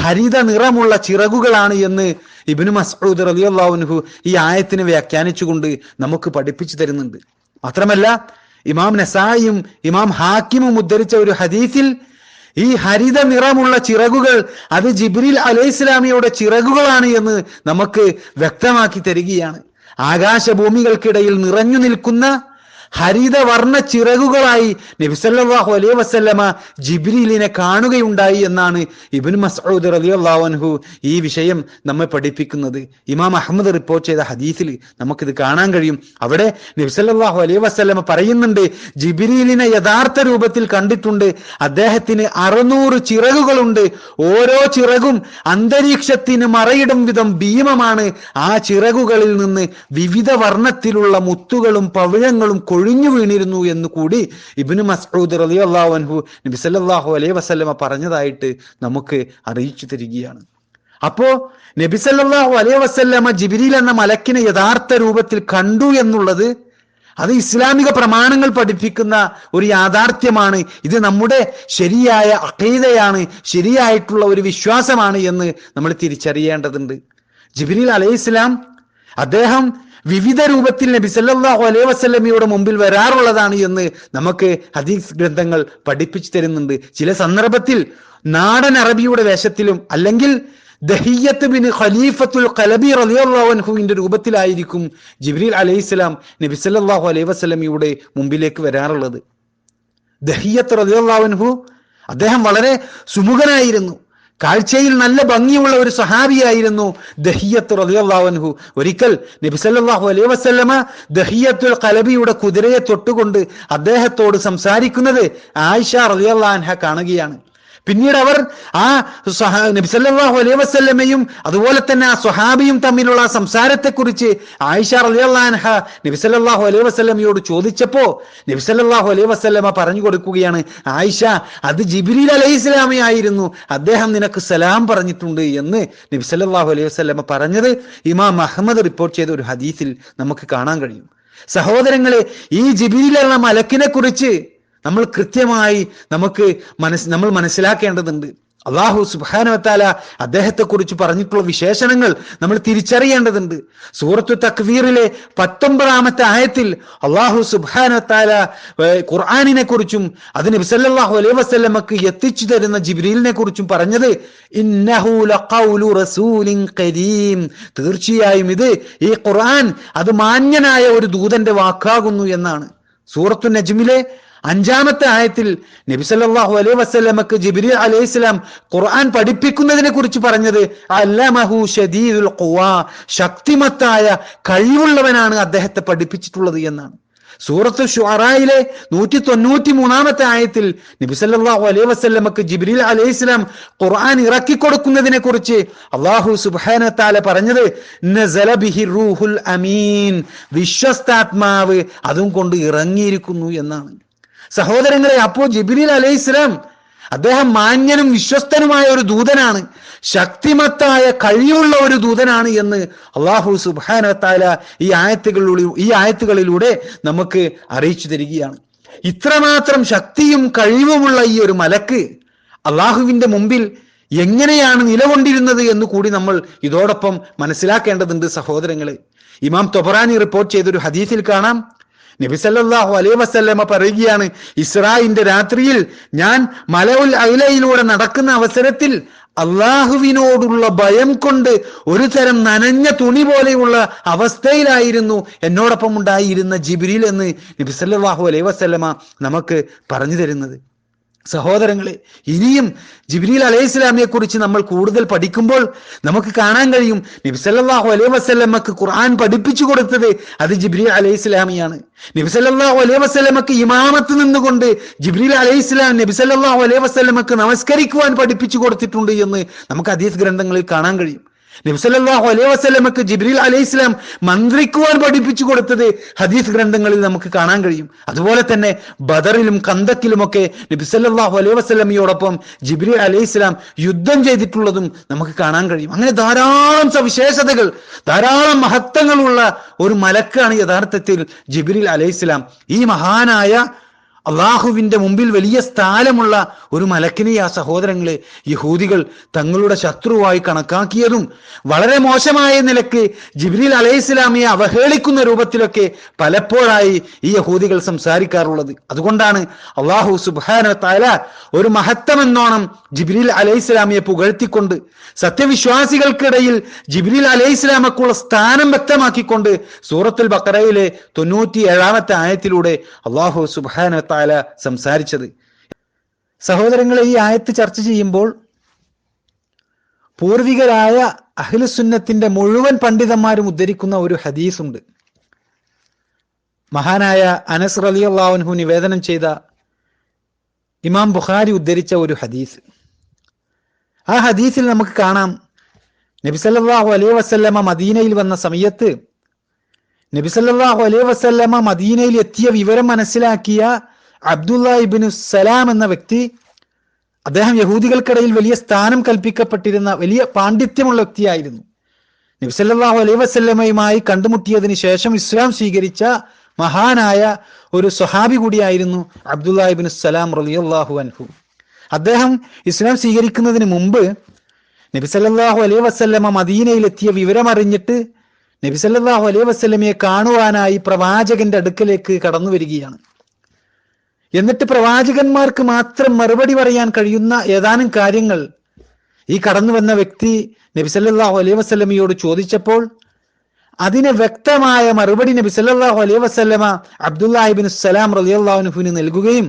ഹരിത നിറമുള്ള ചിറകുകളാണ് എന്ന് ഇബിനു മസൂദ് റളിയല്ലാഹു അൻഹു ഈ ആയത്തിനെ വ്യാഖ്യാനിച്ചുകൊണ്ട് നമുക്ക് പഠിപ്പിച്ചു തരുന്നുണ്ട്. മാത്രമല്ല ഇമാം നസായും ഇമാം ഹാക്കിമും ഉദ്ധരിച്ച ഒരു ഹദീസിൽ ഈ ഹരിത നിറമുള്ള ചിറകുകൾ അത് ജിബ്രിൽ അലൈഹി ഇസ്ലാമിയുടെ ചിറകുകളാണ് എന്ന് നമുക്ക് വ്യക്തമാക്കി തരികയാണ്. ആകാശഭൂമികൾക്കിടയിൽ നിറഞ്ഞു നിൽക്കുന്ന ഹരിതവർണ ചിറകുകളായി നബിസല്ലാഹു അലൈഹി വസല്ലമ ജിബ്രീലിനെ കാണുകയുണ്ടായി എന്നാണ് ഇബിൻ മസൂദ് റളിയല്ലാഹു അൻഹു ഈ വിഷയം നമ്മെ പഠിപ്പിക്കുന്നത്. ഇമാം അഹമ്മദ് റിപ്പോർട്ട് ചെയ്ത ഹദീസിൽ നമുക്കിത് കാണാൻ കഴിയും. അവിടെ നബിസല്ലാഹു അലൈഹി വസല്ലമ പറയുന്നുണ്ട് ജിബ്രീലിനെ യഥാർത്ഥ രൂപത്തിൽ കണ്ടിട്ടുണ്ട്. അദ്ദേഹത്തിന് അറുന്നൂറ് ചിറകുകളുണ്ട്. ഓരോ ചിറകും അന്തരീക്ഷത്തിന് മറയിടും വിധം ഭീമമാണ്. ആ ചിറകുകളിൽ നിന്ന് വിവിധ വർണത്തിലുള്ള മുത്തുകളും പവിഴങ്ങളും കൊഴിഞ്ഞു വീണിരുന്നു എന്ന് കൂടി ഇബ്നു മസ്ഊദ് റളിയല്ലാഹു അൻഹു നബി സല്ലല്ലാഹു അലൈഹി വസല്ലമ പറഞ്ഞതായിട്ട് നമുക്ക് അറിയിച്ചു തരികയാണ്. അപ്പോ നബി സല്ലല്ലാഹു അലൈഹി വസല്ലമ ജിബിരിൽ എന്ന മലക്കിനെ യഥാർത്ഥ രൂപത്തിൽ കണ്ടു എന്നുള്ളത് അത് ഇസ്ലാമിക പ്രമാണങ്ങൾ പഠിപ്പിക്കുന്ന ഒരു യാഥാർത്ഥ്യമാണ്. ഇത് നമ്മുടെ ശരിയായ അഖീദയാണ് ശരിയായിട്ടുള്ള ഒരു വിശ്വാസമാണ് എന്ന് നമ്മൾ തിരിച്ചറിയേണ്ടതുണ്ട്. ജിബ്രീൽ അലൈഹി ഇസ്ലാം അദ്ദേഹം വിവിധ രൂപത്തിൽ നബി സല്ലല്ലാഹു അലൈഹി വസല്ലമയുടെ മുമ്പിൽ വരാറുള്ളതാണ് എന്ന് നമുക്ക് ഹദീസ് ഗ്രന്ഥങ്ങൾ പഠിപ്പിച്ചു തരുന്നുണ്ട്. ചില സന്ദർഭത്തിൽ നാടൻ അറബിയുടെ വേഷത്തിലും അല്ലെങ്കിൽ ദഹിയത്ത് ബിൻ ഖലീഫത്തുൽ റളിയല്ലാഹു അൻഹുവിന്റെ രൂപത്തിലായിരിക്കും ജിബ്രീൽ അലൈഹി അലൈഹിസ്സലാം നബി സല്ലല്ലാഹു അലൈഹി വസല്ലമയുടെ മുമ്പിലേക്ക് വരാറുള്ളത്. ദഹിയത്ത് അൻഹു അദ്ദേഹം വളരെ സുമുഖനായിരുന്നു. കാഴ്ചയിൽ നല്ല ഭംഗിയുള്ള ഒരു സഹാബിയായിരുന്നു ദഹിയത്ത് റളിയല്ലാഹു ഒരിക്കൽ നബിസല്ലാഹു അലൈ വസ്ലമ ദഹിയത്തുൽ കലബിയുടെ കുതിരയെ തൊട്ടുകൊണ്ട് അദ്ദേഹത്തോട് സംസാരിക്കുന്നത് ആയിഷ റളിയല്ലാഹു അൻഹ കാണുകയാണ്. പിന്നീട് അവർ ആ നബിസല്ലാഹു അലൈഹി അതുപോലെ തന്നെ ആ സ്വഹാബിയും തമ്മിലുള്ള ആ സംസാരത്തെക്കുറിച്ച് ആയിഷ റളിയല്ലാഹു അൻഹ നബി സല്ലല്ലാഹു അലൈഹി വസല്ലമയോട് ചോദിച്ചപ്പോ നബിസല്ലാഹു അലൈഹി വസല്ലമ പറഞ്ഞു കൊടുക്കുകയാണ് ആയിഷ അത് ജിബ്രീൽ അലൈഹി ഇസ്ലാമിയായിരുന്നു അദ്ദേഹം നിനക്ക് സലാം പറഞ്ഞിട്ടുണ്ട് എന്ന് നബിസല്ലാഹു അലൈഹി വസല്ലമ പറഞ്ഞത് ഇമാം അഹമ്മദ് റിപ്പോർട്ട് ചെയ്ത ഒരു ഹദീസിൽ നമുക്ക് കാണാൻ കഴിയും. സഹോദരങ്ങളെ ഈ ജിബ്രീൽ എന്ന മലക്കിനെ കുറിച്ച് നമ്മൾ കൃത്യമായി നമുക്ക് മനസ് നമ്മൾ മനസ്സിലാക്കേണ്ടതുണ്ട്. അള്ളാഹു സുബാനവത്താല അദ്ദേഹത്തെ കുറിച്ച് പറഞ്ഞിട്ടുള്ള വിശേഷണങ്ങൾ നമ്മൾ തിരിച്ചറിയേണ്ടതുണ്ട്. സൂറത്തു തക്വീറിലെ പത്തൊമ്പതാമത്തെ ആയത്തിൽ അള്ളാഹു സുബാനവത്താല ഖുർആാനിനെ കുറിച്ചും അതിന് ബിസല്ലാഹു അലൈഹി വസ്ല്ലമക്ക് എത്തിച്ചു തരുന്ന ജിബ്രീലിനെ കുറിച്ചും പറഞ്ഞത് കരീം. തീർച്ചയായും ഇത് ഈ ഖുർആൻ അത് മാന്യനായ ഒരു ദൂതന്റെ വാക്കാകുന്നു എന്നാണ്. സൂറത്തു നജ്മിലെ അഞ്ചാമത്തെ ആയത്തിൽ നബി സല്ലല്ലാഹു അലൈഹി വസല്ലമക്ക് ജിബ്രീൽ അലൈഹി സ്വലാം ഖുർആൻ പഠിപ്പിക്കുന്നതിനെ കുറിച്ച് പറഞ്ഞത് അല്ലമഹു ഷദീദുൽ ശക്തിമത്തായ കഴിവുള്ളവനാണ് അദ്ദേഹത്തെ പഠിപ്പിച്ചിട്ടുള്ളത് എന്നാണ്. സൂറത്ത് ഷുറായിലെ നൂറ്റി തൊണ്ണൂറ്റി മൂന്നാമത്തെ ആയത്തിൽ നബിസല്ലാഹു അലൈഹി വസല്ലമക്ക് ജിബ്രീൽ അലൈഹി സ്വലാം ഖുർആൻ ഇറക്കി കൊടുക്കുന്നതിനെ കുറിച്ച് അള്ളാഹു സുബാന താല പറഞ്ഞത് റൂഹുൽ അമീൻ വിശ്വസ്താത്മാവ് അതും കൊണ്ട് ഇറങ്ങിയിരിക്കുന്നു എന്നാണ്. സഹോദരങ്ങളെ അപ്പോ ജിബ്രീൽ അലൈഹി സ്വലാം അദ്ദേഹം മാന്യനും വിശ്വസ്തനുമായ ഒരു ദൂതനാണ്. ശക്തിമത്തായ കഴിവുള്ള ഒരു ദൂതനാണ് എന്ന് അള്ളാഹു സുബാനത്താല ഈ ആയത്തുകളിലൂടെ ഈ ആയത്തുകളിലൂടെ നമുക്ക് അറിയിച്ചു തരികയാണ്. ഇത്രമാത്രം ശക്തിയും കഴിവുമുള്ള ഈ ഒരു മലക്ക് അള്ളാഹുവിന്റെ മുമ്പിൽ എങ്ങനെയാണ് നിലകൊണ്ടിരുന്നത് എന്ന് കൂടി നമ്മൾ ഇതോടൊപ്പം മനസ്സിലാക്കേണ്ടതുണ്ട് സഹോദരങ്ങളെ. ഇമാം തൊബറാനി റിപ്പോർട്ട് ചെയ്തൊരു ഹദീസിൽ കാണാം. നബി അലൈ അലൈഹി വസല്ലമ പറയുകയാണ് ഇസ്രായിന്റെ രാത്രിയിൽ ഞാൻ മലവുൽ അയിലയിലൂടെ നടക്കുന്ന അവസരത്തിൽ അള്ളാഹുവിനോടുള്ള ഭയം കൊണ്ട് ഒരു തരം നനഞ്ഞ തുണി പോലെയുള്ള അവസ്ഥയിലായിരുന്നു എന്നോടൊപ്പം ഉണ്ടായിരുന്ന ജിബിരിൽ എന്ന് നബിസല്ലാഹു അലൈ അലൈഹി വസല്ലമ നമുക്ക് പറഞ്ഞു തരുന്നത്. സഹോദരങ്ങളെ ഇനിയും ജിബ്രീൽ അലൈഹി ഇസ്ലാമിയെ കുറിച്ച് നമ്മൾ കൂടുതൽ പഠിക്കുമ്പോൾ നമുക്ക് കാണാൻ കഴിയും നബിസല്ലാഹു അലൈഹി വസല്ലമക്ക് ഖുർആൻ പഠിപ്പിച്ചു കൊടുത്തത് അത് ജിബ്രീൽ അലൈഹി ഇസ്ലാമിയാണ് നബിസല്ലാഹു അലൈഹി വസല്ലമക്ക് ഇമാമത്ത് നിന്നുകൊണ്ട് ജിബ്രീൽ അലൈഹി ഇസ്ലാം നബിസല്ലാഹു അലൈഹി വസല്ലമക്ക് നമസ്കരിക്കുവാൻ പഠിപ്പിച്ചു കൊടുത്തിട്ടുണ്ട് എന്ന് നമുക്ക് ഹദീസ് ഗ്രന്ഥങ്ങളിൽ കാണാൻ കഴിയും. നബ്സല്ലാഹു അലൈഹി വസ്ലമക്ക് ജിബ്രീൽ അലൈഹി ഇസ്ലാം മന്ത്രിക്കുവാൻ പഠിപ്പിച്ചു കൊടുത്തത് ഹദീസ് ഗ്രന്ഥങ്ങളിൽ നമുക്ക് കാണാൻ കഴിയും. അതുപോലെ തന്നെ ബദറിലും കന്തക്കിലുമൊക്കെ നബ്സല്ലാഹു അലൈഹി വസ്ലമിയോടൊപ്പം ജിബ്രീൽ അലൈഹി ഇസ്ലാം യുദ്ധം ചെയ്തിട്ടുള്ളതും നമുക്ക് കാണാൻ കഴിയും. അങ്ങനെ ധാരാളം സവിശേഷതകൾ ധാരാളം മഹത്വങ്ങളുള്ള ഒരു മലക്കാണ് യഥാർത്ഥത്തിൽ ജിബ്രീൽ അലൈഹി ഇസ്ലാം ഈ മഹാനായ അള്ളാഹുവിന്റെ മുമ്പിൽ വലിയ സ്ഥാനമുള്ള ഒരു മലക്കിനെ ആ സഹോദരങ്ങളെ യഹൂദികൾ തങ്ങളുടെ ശത്രുവായി കണക്കാക്കിയതും വളരെ മോശമായ നിലയ്ക്ക് ജിബ്രീൽ അലൈഹി ഇസ്ലാമിയെ അവഹേളിക്കുന്ന രൂപത്തിലൊക്കെ പലപ്പോഴായി ഈ യഹൂദികൾ സംസാരിക്കാറുള്ളത്. അതുകൊണ്ടാണ് അള്ളാഹു സുബാന താല ഒരു മഹത്വമെന്നോണം ജിബ്രീൽ അലൈഹി ഇസ്ലാമിയെ പുകഴ്ത്തിക്കൊണ്ട് സത്യവിശ്വാസികൾക്കിടയിൽ ജിബ്രീൽ അലൈഹി ഇസ്ലാമക്കുള്ള സ്ഥാനം വ്യക്തമാക്കിക്കൊണ്ട് സൂറത്തുൽ ബക്കറയിലെ തൊണ്ണൂറ്റി ഏഴാമത്തെ ആയത്തിലൂടെ അള്ളാഹു സുബാന സംസാരിച്ചത്. സഹോദരങ്ങളെ ഈ ആയത്ത് ചർച്ച ചെയ്യുമ്പോൾ പൂർവികരായ അഖിലുസുന്നത്തിന്റെ മുഴുവൻ പണ്ഡിതന്മാരും ഉദ്ധരിക്കുന്ന ഒരു ഹദീസുണ്ട്. മഹാനായ അനസ് റലി അള്ളാഹുൻഹു നിവേദനം ചെയ്ത ഇമാം ബുഖാരി ഉദ്ധരിച്ച ഒരു ഹദീസ്. ആ ഹദീസിൽ നമുക്ക് കാണാം നബിസല്ലാഹു അലൈ വസല്ലമ മദീനയിൽ വന്ന സമയത്ത് നബിസല്ലാഹു അലൈ വസല്ലമ മദീനയിൽ എത്തിയ വിവരം മനസ്സിലാക്കിയ അബ്ദുള്ള ഇബിനു സലാം എന്ന വ്യക്തി അദ്ദേഹം യഹൂദികൾക്കിടയിൽ വലിയ സ്ഥാനം കൽപ്പിക്കപ്പെട്ടിരുന്ന വലിയ പാണ്ഡിത്യമുള്ള വ്യക്തിയായിരുന്നു. നബിസല്ലാഹു അലൈ വസ്ല്ലമയുമായി കണ്ടുമുട്ടിയതിന് ശേഷം ഇസ്ലാം സ്വീകരിച്ച മഹാനായ ഒരു സ്വഹാബി കൂടിയായിരുന്നു അബ്ദുല്ല ഇബിൻ സലാം റലിയല്ലാഹു അൻഹു. അദ്ദേഹം ഇസ്ലാം സ്വീകരിക്കുന്നതിന് മുമ്പ് നബിസല്ലാഹു അലൈ വസല്ലമ മദീനയിലെത്തിയ വിവരം അറിഞ്ഞിട്ട് നബിസല്ലാഹു അലൈ വസല്ലമയെ കാണുവാനായി പ്രവാചകന്റെ അടുക്കലേക്ക് കടന്നു വരികയാണ്. എന്നിട്ട് പ്രവാചകന്മാർക്ക് മാത്രം മറുപടി പറയാൻ കഴിയുന്ന ഏതാനും കാര്യങ്ങൾ. ഈ കടന്നു വന്ന വ്യക്തി നബിസല്ലാഹു അലൈഹി വസല്ലമയോട് ചോദിച്ചപ്പോൾ അതിന് വ്യക്തമായ മറുപടി നബി സല്ലല്ലാഹു അലൈഹി വസല്ലമ അബ്ദുല്ലാഹിബിൻ സലാം റളിയല്ലാഹുവിന് നൽകുകയും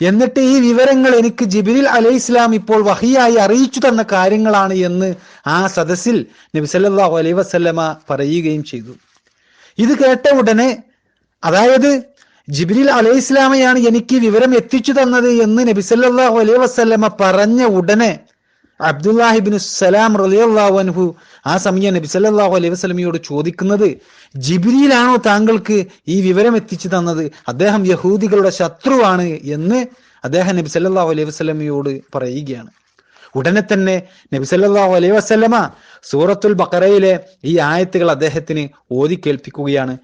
എന്നിട്ട് ഈ വിവരങ്ങൾ എനിക്ക് ജിബിരിൽ അലൈഹി ഇസ്ലാം ഇപ്പോൾ വഹിയായി അറിയിച്ചു തന്ന കാര്യങ്ങളാണ് എന്ന് ആ സദസ്സിൽ നബി സല്ലല്ലാഹു അലൈഹി വസല്ലമ പറയുകയും ചെയ്തു. ഇത് കേട്ട ഉടനെ അതായത് ജിബ്രീൽ അലൈഹി ഇസ്ലാമയാണ് എനിക്ക് വിവരം എത്തിച്ചു തന്നത് എന്ന് നബി സല്ലല്ലാഹു അലൈഹി വസല്ലമ പറഞ്ഞ ഉടനെ അബ്ദുല്ലാഹിബിൻ സലാം റളിയല്ലാഹു അൻഹു ആ സമയം നബി സല്ലാഹു അലൈഹി വസ്ലമിയോട് ചോദിക്കുന്നത് ജിബ്രീലാണോ താങ്കൾക്ക് ഈ വിവരം എത്തിച്ചു തന്നത്? അദ്ദേഹം യഹൂദികളുടെ ശത്രുവാണ് എന്ന് അദ്ദേഹം നബി സല്ലാഹു അലൈഹി വസ്ലമിയോട് പറയുകയാണ്. ഉടനെ തന്നെ നബി സല്ലല്ലാഹു അലൈഹി വസല്ലമ സൂറത്തുൽ ബക്കറയിലെ ഈ ആയത്തുകൾ അദ്ദേഹത്തിന് ഓതി കേൾപ്പിക്കുകയാണ്.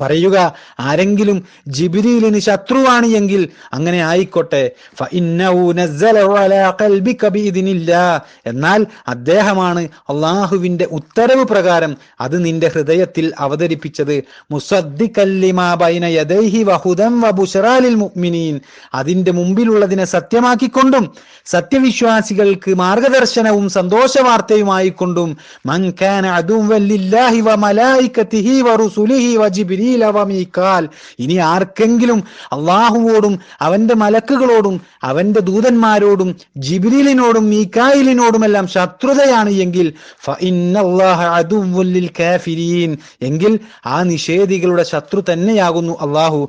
പറയുക ആരെങ്കിലും ജിബിരിലിന് ശത്രുവാണ് എങ്കിൽ അങ്ങനെ ആയിക്കോട്ടെ. എന്നാൽ അദ്ദേഹമാണ് അള്ളാഹുവിന്റെ ഉത്തരവ് പ്രകാരം അത് നിന്റെ ഹൃദയത്തിൽ അവതരിപ്പിച്ചത്. അതിന്റെ മുമ്പിലുള്ളതിനെ സത്യമാക്കിക്കൊണ്ടും സത്യവിശ്വാസികൾക്ക് മാർഗദർശനവും സന്തോഷ വാർത്തയുമായിക്കൊണ്ടും ഇനി ആർക്കെങ്കിലും അള്ളാഹുവോടും അവന്റെ മലക്കുകളോടും അവന്റെ ദൂതന്മാരോടും ജിബ്രീലിനോടും മീക്കായിലിനോടുമെല്ലാം ശത്രുതയാണ് എങ്കിൽ എങ്കിൽ ആ നിഷേധികളുടെ ശത്രു തന്നെയാകുന്നു അള്ളാഹു.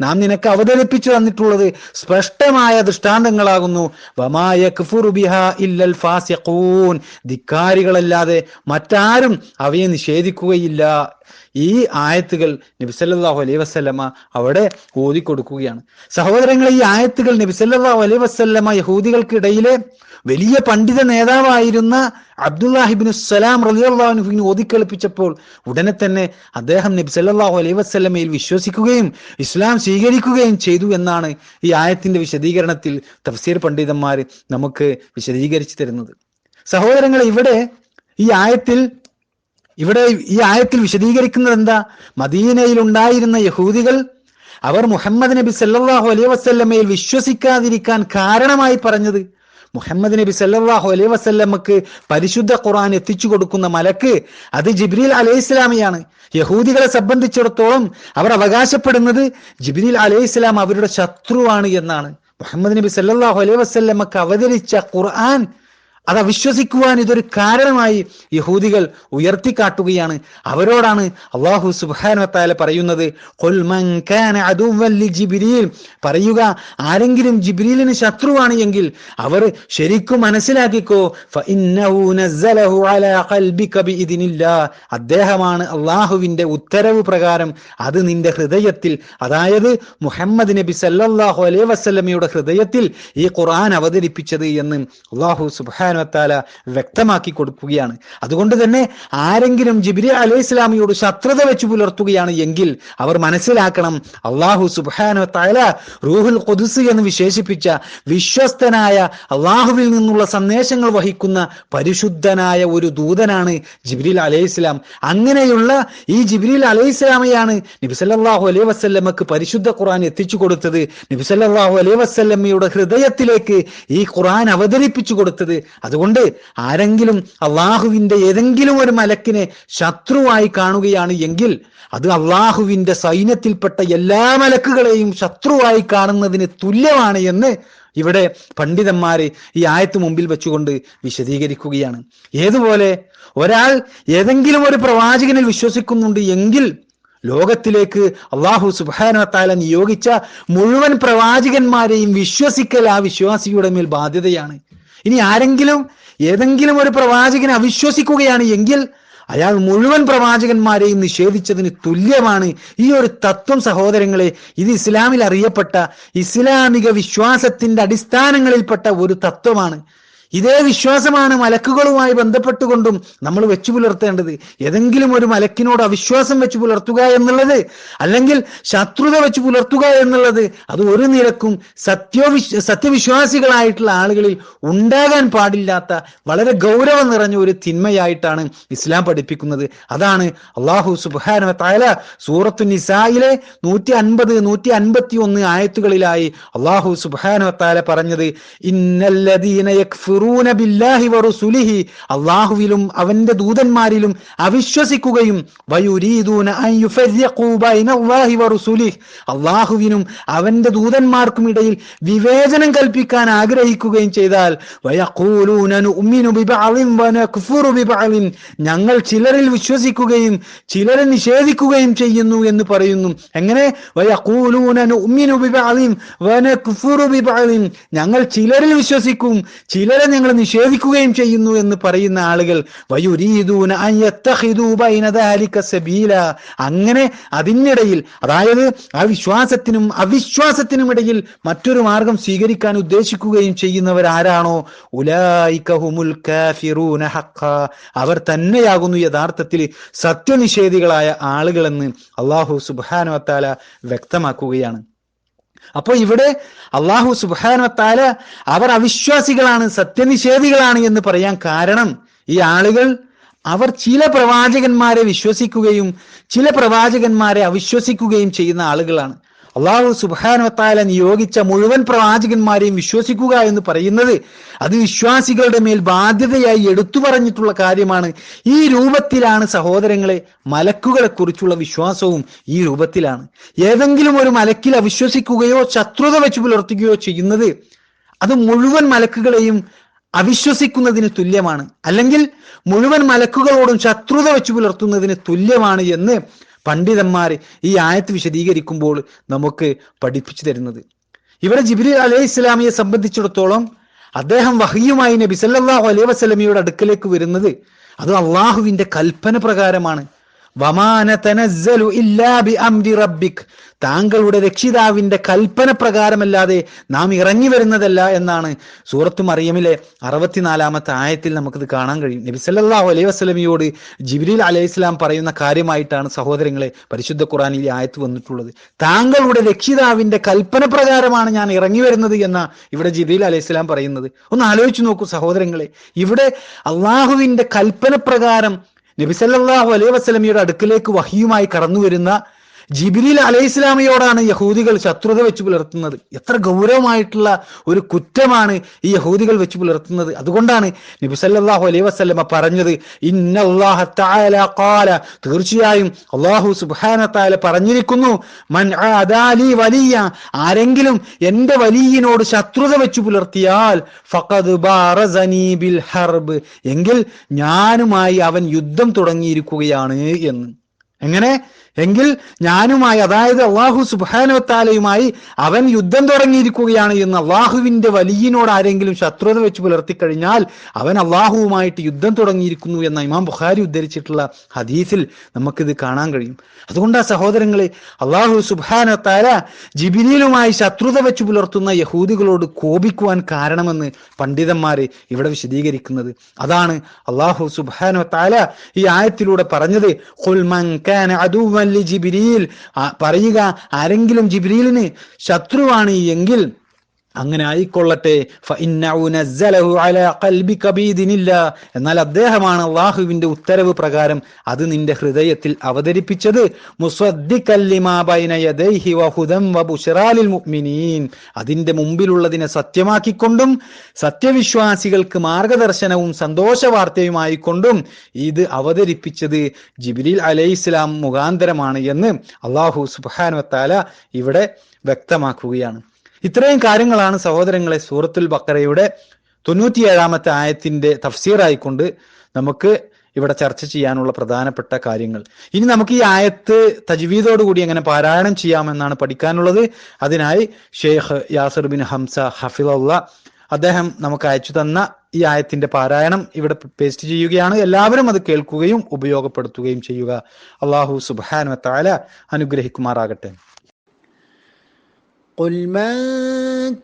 നാം നിനക്ക് അവതരിപ്പിച്ചു തന്നിട്ടുള്ളത് സ്പഷ്ടമായ ദൃഷ്ടാന്തങ്ങളാകുന്നു. വമാ യക്ഫുറു ബിഹാ ഇല്ലൽ ഫാസിഖൂൻ. ധിക്കാരികളല്ലാതെ മറ്റാരും അവയെ നിഷേധിക്കുകയില്ല. ഈ ആയത്തുകൾ നബിസല്ലാഹു അലൈഹി വസ്ല്ലമ അവിടെ ഓതിക്കൊടുക്കുകയാണ്. സഹോദരങ്ങളെ ഈ ആയത്തുകൾ നബിസല്ലാഹു അലൈഹി വസ്ല്ലമ യഹൂദികൾക്കിടയിലെ വലിയ പണ്ഡിത നേതാവായിരുന്ന അബ്ദുല്ലാഹിബിന് സലാം റലിയുള്ളാഹുവിന് ഓതിക്കളിപ്പിച്ചപ്പോൾ ഉടനെ തന്നെ അദ്ദേഹം നബി സല്ലല്ലാഹു അലൈഹി വസല്ലമയിൽ വിശ്വസിക്കുകയും ഇസ്ലാം സ്വീകരിക്കുകയും ചെയ്തു എന്നാണ് ഈ ആയത്തിന്റെ വിശദീകരണത്തിൽ തഫ്സീർ പണ്ഡിതന്മാർ നമുക്ക് വിശദീകരിച്ചു തരുന്നത്. സഹോദരങ്ങൾ ഇവിടെ ഈ ആയത്തിൽ ഇവിടെ ഈ ആയത്തിൽ വിശദീകരിക്കുന്നത് എന്താ? മദീനയിൽ ഉണ്ടായിരുന്ന യഹൂദികൾ അവർ മുഹമ്മദ് നബി സല്ലാഹു അലൈഹി വസല്ലമയിൽ വിശ്വസിക്കാതിരിക്കാൻ കാരണമായി പറഞ്ഞത് മുഹമ്മദ് നബി സല്ലാഹു അലൈഹി വസല്ലമക്ക് പരിശുദ്ധ ഖുർആൻ എത്തിച്ചു കൊടുക്കുന്ന മലക്ക് അത് ജിബ്രിൽ അലൈഹി ഇസ്ലാമിയാണ്. യഹൂദികളെ സംബന്ധിച്ചിടത്തോളം അവർ അവകാശപ്പെടുന്നത് ജിബ്രിൽ അലൈഹി ഇസ്ലാം അവരുടെ ശത്രുവാണ് എന്നാണ്. മുഹമ്മദ് നബി സല്ലാഹു അലൈഹി വസല്ലമക്ക് അവതരിച്ച ഖുർആൻ അത് അവിശ്വസിക്കുവാൻ ഇതൊരു കാരണമായി യഹൂദികൾ ഉയർത്തിക്കാട്ടുകയാണ് അവരോടാണ് അള്ളാഹു സുബാനുവത്താല പറയുന്നത് പറയുക ആരെങ്കിലും ജിബ്രീലിന് ശത്രുവാണ് എങ്കിൽ അവർ ശരിക്കും മനസ്സിലാക്കിക്കോ അലാ. അദ്ദേഹമാണ് അള്ളാഹുവിന്റെ ഉത്തരവ് പ്രകാരം അത് നിന്റെ ഹൃദയത്തിൽ അതായത് മുഹമ്മദ് നബി സല്ലാഹു അലൈഹി വസ്ലമയുടെ ഹൃദയത്തിൽ ഈ ഖുർആൻ അവതരിപ്പിച്ചത് എന്ന് അള്ളാഹു സുബ്ഹാനഹു വതാല വ്യക്തമാക്കി കൊടുക്കുകയാണ്. അതുകൊണ്ട് തന്നെ ആരെങ്കിലും ജിബിരി അലൈഹി ഇസ്ലാമിയോട് ശത്രുത വെച്ച് പുലർത്തുകയാണ് എങ്കിൽ അവർ മനസ്സിലാക്കണം അള്ളാഹു സുബ്ഹാനഹു വതാല റൂഹുൽ കൊതുസ് എന്ന് വിശേഷിപ്പിച്ച വിശ്വസ്തനായ അള്ളാഹുവിൽ നിന്നുള്ള സന്ദേശങ്ങൾ വഹിക്കുന്ന പരിശുദ്ധനായ ഒരു ദൂതനാണ് ജിബ്രീൽ അലൈഹി ഇസ്ലാം അങ്ങനെയുള്ള ഈ ജിബ്രീൽ അലൈഹി ഇസ്ലാമയാണ് നിബിസല്ലാഹു അലൈഹി വസല്ലമക്ക് പരിശുദ്ധ ഖുർആൻ എത്തിച്ചു കൊടുത്തത്. നിബിസല്ലാഹു അലൈഹി വസ്ല്ലമ്മയുടെ ഹൃദയത്തിലേക്ക് ഈ ഖുർആൻ അവതരിപ്പിച്ചു കൊടുത്തത്. അതുകൊണ്ട് ആരെങ്കിലും അള്ളാഹുവിന്റെ ഏതെങ്കിലും ഒരു മലക്കിനെ ശത്രുവായി കാണുകയാണ് എങ്കിൽ അത് അള്ളാഹുവിന്റെ സൈന്യത്തിൽപ്പെട്ട എല്ലാ മലക്കുകളെയും ശത്രുവായി കാണുന്നതിന് തുല്യമാണ് എന്ന് ഇവിടെ പണ്ഡിതന്മാര് ഈ ആയത്ത് മുമ്പിൽ വെച്ചുകൊണ്ട് വിശദീകരിക്കുകയാണ്. ഏതുപോലെ? ഒരാൾ ഏതെങ്കിലും ഒരു പ്രവാചകനിൽ വിശ്വസിക്കുന്നുണ്ട് എങ്കിൽ ലോകത്തിലേക്ക് അള്ളാഹു സുബാനത്താല നിയോഗിച്ച മുഴുവൻ പ്രവാചകന്മാരെയും വിശ്വസിക്കൽ ആ വിശ്വാസിയുടെ മേൽ ബാധ്യതയാണ്. ഇനി ആരെങ്കിലും ഏതെങ്കിലും ഒരു പ്രവാചകനെ അവിശ്വസിക്കുകയാണ് എങ്കിൽ അയാൾ മുഴുവൻ പ്രവാചകന്മാരെയും നിഷേധിച്ചതിന് തുല്യമാണ്. ഈ ഒരു തത്വം സഹോദരങ്ങളെ ഇത് ഇസ്ലാമിൽ അറിയപ്പെട്ട ഇസ്ലാമിക വിശ്വാസത്തിന്റെ അടിസ്ഥാനങ്ങളിൽപ്പെട്ട ഒരു തത്വമാണ്. ഇതേ വിശ്വാസമാണ് മലക്കുകളുമായി ബന്ധപ്പെട്ടുകൊണ്ടും നമ്മൾ വെച്ചു പുലർത്തേണ്ടത്. ഏതെങ്കിലും ഒരു മലക്കിനോട് അവിശ്വാസം വെച്ച് പുലർത്തുക എന്നുള്ളത് അല്ലെങ്കിൽ ശത്രുത വെച്ച് പുലർത്തുക എന്നുള്ളത് അത് ഒരു നിരക്കും സത്യവിശ് സത്യവിശ്വാസികളായിട്ടുള്ള ആളുകളിൽ ഉണ്ടാകാൻ പാടില്ലാത്ത വളരെ ഗൗരവം നിറഞ്ഞ ഒരു തിന്മയായിട്ടാണ് ഇസ്ലാം പഠിപ്പിക്കുന്നത്. അതാണ് അള്ളാഹു സുബാന സൂറത്തു നിസായിലെ നൂറ്റി അൻപത് നൂറ്റി അൻപത്തി ഒന്ന് ആയത്തുകളിലായി അള്ളാഹു സുബാന പറഞ്ഞത് ഇന്നല്ലദീന യക്ഫുറൂന ബില്ലാഹി വറുസുലിഹി അള്ളാഹുവിലും അവന്റെ ദൂതന്മാരിലും അവിശ്വസിക്കുകയും വയുരീദൂന അൻ യുഫർരിഖൂ ബൈന അല്ലാഹി വറുസുലിഹി അല്ലാഹുവിനും അവന്റെ ദൂതന്മാർക്കും ഇടയിൽ വിവേചനം കൽപ്പിക്കാൻ ആഗ്രഹിക്കുകയും ചെയ്താൽ വയഖൂലൂന നുഅ്മിനു ബിബഅലിൻ വനക്ഫുറു ബിബഅലിൻ ഞങ്ങൾ ചിലരിൽ വിശ്വസിക്കുകയും ചിലരെ നിഷേധിക്കുകയും ചെയ്യുന്നു എന്ന് പറയുന്നു. എങ്ങനെ? ഞങ്ങൾ ചിലരിൽ വിശ്വസിക്കും ചിലരെ ഞങ്ങൾ നിഷേധിക്കുകയും ചെയ്യുന്നു എന്ന് പറയുന്ന ആളുകൾ സബീല. അങ്ങനെ അതിനിടയിൽ അതായത് ആ വിശ്വാസത്തിനും അവിശ്വാസത്തിനും ഇടയിൽ മറ്റൊരു മാർഗം സ്വീകരിക്കാൻ ഉദ്ദേശിക്കുകയും ചെയ്യുന്നവരാരാണോ? ഉലായിക്കഹുമുൽ അവർ തന്നെയാകുന്നു യഥാർത്ഥത്തിൽ സത്യനിഷേധികളായ ആളുകളെന്ന് അള്ളാഹു സുബാനോ താല വ്യക്തമാക്കുകയാണ്. അപ്പോൾ ഇവിടെ അള്ളാഹു സുബാനത്താൽ അവർ അവിശ്വാസികളാണ് സത്യനിഷേധികളാണ് എന്ന് പറയാൻ കാരണം ഈ ആളുകൾ അവർ ചില പ്രവാചകന്മാരെ വിശ്വസിക്കുകയും ചില പ്രവാചകന്മാരെ അവിശ്വസിക്കുകയും ചെയ്യുന്ന ആളുകളാണ്. അള്ളാഹു സുബാനുവത്തായ നിയോഗിച്ച മുഴുവൻ പ്രവാചകന്മാരെയും വിശ്വസിക്കുക എന്ന് പറയുന്നത് അത് വിശ്വാസികളുടെ മേൽ ബാധ്യതയായി എടുത്തു പറഞ്ഞിട്ടുള്ള കാര്യമാണ്. ഈ രൂപത്തിലാണ് സഹോദരങ്ങളെ മലക്കുകളെ കുറിച്ചുള്ള വിശ്വാസവും ഈ രൂപത്തിലാണ്. ഏതെങ്കിലും ഒരു മലക്കിൽ അവിശ്വസിക്കുകയോ ശത്രുത വെച്ച് പുലർത്തുകയോ ചെയ്യുന്നത് അത് മുഴുവൻ മലക്കുകളെയും അവിശ്വസിക്കുന്നതിന് തുല്യമാണ്. അല്ലെങ്കിൽ മുഴുവൻ മലക്കുകളോടും ശത്രുത വെച്ച് പുലർത്തുന്നതിന് തുല്യമാണ് എന്ന് പണ്ഡിതന്മാർ ഈ ആയത്ത് വിശദീകരിക്കുമ്പോൾ നമുക്ക് പഠിപ്പിച്ചു തരുന്നത്. ഇവിടെ ജിബ്രീൽ അലൈഹി ഇസ്ലാമിയെ സംബന്ധിച്ചിടത്തോളം അദ്ദേഹം വഹിയുമായി നബി സല്ലല്ലാഹു അലൈഹി വസ്ലമിയുടെ അടുക്കലേക്ക് വരുന്നത് അത് അള്ളാഹുവിന്റെ കൽപ്പന പ്രകാരമാണ്. ഇല്ലാ ബി അംരി താങ്കളുടെ രക്ഷിതാവിന്റെ കൽപ്പന പ്രകാരമല്ലാതെ നാം ഇറങ്ങി വരുന്നതല്ല എന്നാണ് സൂറത്ത് മറിയമിലെ അറുപത്തിനാലാമത്തെ ആയത്തിൽ നമുക്കിത് കാണാൻ കഴിയും. നബി സല്ലല്ലാഹു അലൈഹി വസല്ലമയോട് ജിബ്രീൽ അലൈഹി ഇസ്ലാം പറയുന്ന കാര്യമായിട്ടാണ് സഹോദരങ്ങളെ പരിശുദ്ധ ഖുറാനിൽ ആയത്ത് വന്നിട്ടുള്ളത്. താങ്കളുടെ രക്ഷിതാവിന്റെ കൽപ്പന പ്രകാരമാണ് ഞാൻ ഇറങ്ങി വരുന്നത് എന്ന ഇവിടെ ജിബ്രീൽ അലൈഹി ഇസ്ലാം പറയുന്നത്. ഒന്ന് ആലോചിച്ചു നോക്കൂ സഹോദരങ്ങളെ. ഇവിടെ അള്ളാഹുവിന്റെ കൽപ്പന പ്രകാരം നബി സല്ലല്ലാഹു അലൈഹി വസ്ലമിയുടെ അടുക്കിലേക്ക് വഹിയുമായി കടന്നു വരുന്ന ജിബിരിൽ അലൈഹി ഇസ്ലാമിയോടാണ് യഹൂദികൾ ശത്രുത വെച്ച് പുലർത്തുന്നത്. എത്ര ഗൗരവമായിട്ടുള്ള ഒരു കുറ്റമാണ് ഈ യഹൂദികൾ വെച്ച് പുലർത്തുന്നത്. അതുകൊണ്ടാണ് നബി സല്ലല്ലാഹു അലൈഹി വസല്ലമ പറഞ്ഞത് ഇന്നല്ലാഹ തീർച്ചയായും അള്ളാഹു സുബാന പറഞ്ഞിരിക്കുന്നു മൻ അദാലി വലിയ. ആരെങ്കിലും എന്റെ വലിയനോട് ശത്രുത വെച്ച് പുലർത്തിയാൽ ഫഖദ് ബിൽ ഹർബ്. എങ്കിൽ ഞാനുമായി അവൻ യുദ്ധം തുടങ്ങിയിരിക്കുകയാണ് എന്ന്. എങ്ങനെ? എങ്കിൽ ഞാനുമായി അതായത് അള്ളാഹു സുബാനുവത്താലയുമായി അവൻ യുദ്ധം തുടങ്ങിയിരിക്കുകയാണ് എന്ന് അള്ളാഹുവിന്റെ വലിയനോട് ആരെങ്കിലും ശത്രുത വെച്ച് പുലർത്തിക്കഴിഞ്ഞാൽ അവൻ അള്ളാഹുവുമായിട്ട് യുദ്ധം തുടങ്ങിയിരിക്കുന്നു എന്ന ഇമാം ബുഖാരി ഉദ്ധരിച്ചിട്ടുള്ള ഹദീസിൽ നമുക്കിത് കാണാൻ കഴിയും. അതുകൊണ്ട് ആ സഹോദരങ്ങളെ അള്ളാഹു സുബാനുവത്താല ജിബിനിയിലുമായി ശത്രുത വെച്ച് പുലർത്തുന്ന യഹൂദികളോട് കോപിക്കുവാൻ കാരണമെന്ന് പണ്ഡിതന്മാര് ഇവിടെ വിശദീകരിക്കുന്നത്. അതാണ് അള്ളാഹു സുബാനുവത്താല ഈ ആയത്തിലൂടെ പറഞ്ഞത് "ഖുൽ മൻ കാന അദുവ്വൻ ലി ജിബ്രീൽ പറയുക ആരെങ്കിലും ജിബിരിയിലിന് ശത്രുവാണ് എങ്കിൽ അങ്ങനെ ആയിക്കൊള്ളട്ടെ. എന്നാൽ അദ്ദേഹമാണ് അള്ളാഹുവിന്റെ ഉത്തരവ് പ്രകാരം അത് നിന്റെ ഹൃദയത്തിൽ അവതരിപ്പിച്ചത്. അതിന്റെ മുമ്പിലുള്ളതിനെ സത്യമാക്കിക്കൊണ്ടും സത്യവിശ്വാസികൾക്ക് മാർഗദർശനവും സന്തോഷ വാർത്തയുമായിക്കൊണ്ടും ഇത് അവതരിപ്പിച്ചത് ജിബിലിൽ അലൈഹി ഇസ്ലാം മുഖാന്തരമാണ് എന്ന് അള്ളാഹു സുബാനുവത്താല ഇവിടെ വ്യക്തമാക്കുകയാണ്. ഇത്രയും കാര്യങ്ങളാണ് സഹോദരങ്ങളെ സൂറത്തുൽ ബക്കറയുടെ തൊണ്ണൂറ്റിയേഴാമത്തെ ആയത്തിന്റെ തഫ്സീറായിക്കൊണ്ട് നമുക്ക് ഇവിടെ ചർച്ച ചെയ്യാനുള്ള പ്രധാനപ്പെട്ട കാര്യങ്ങൾ. ഇനി നമുക്ക് ഈ ആയത്ത് കൂടി എങ്ങനെ പാരായണം ചെയ്യാമെന്നാണ് പഠിക്കാനുള്ളത്. അതിനായി ഷെയ്ഖ് യാസിർ ബിൻ ഹംസ ഹഫിലുള്ള അദ്ദേഹം നമുക്ക് അയച്ചു തന്ന ഈ ആയത്തിന്റെ പാരായണം ഇവിടെ പേസ്റ്റ് ചെയ്യുകയാണ്. എല്ലാവരും അത് കേൾക്കുകയും ഉപയോഗപ്പെടുത്തുകയും ചെയ്യുക. അള്ളാഹു സുബാനു താല അനുഗ്രഹിക്കുമാറാകട്ടെ. قل من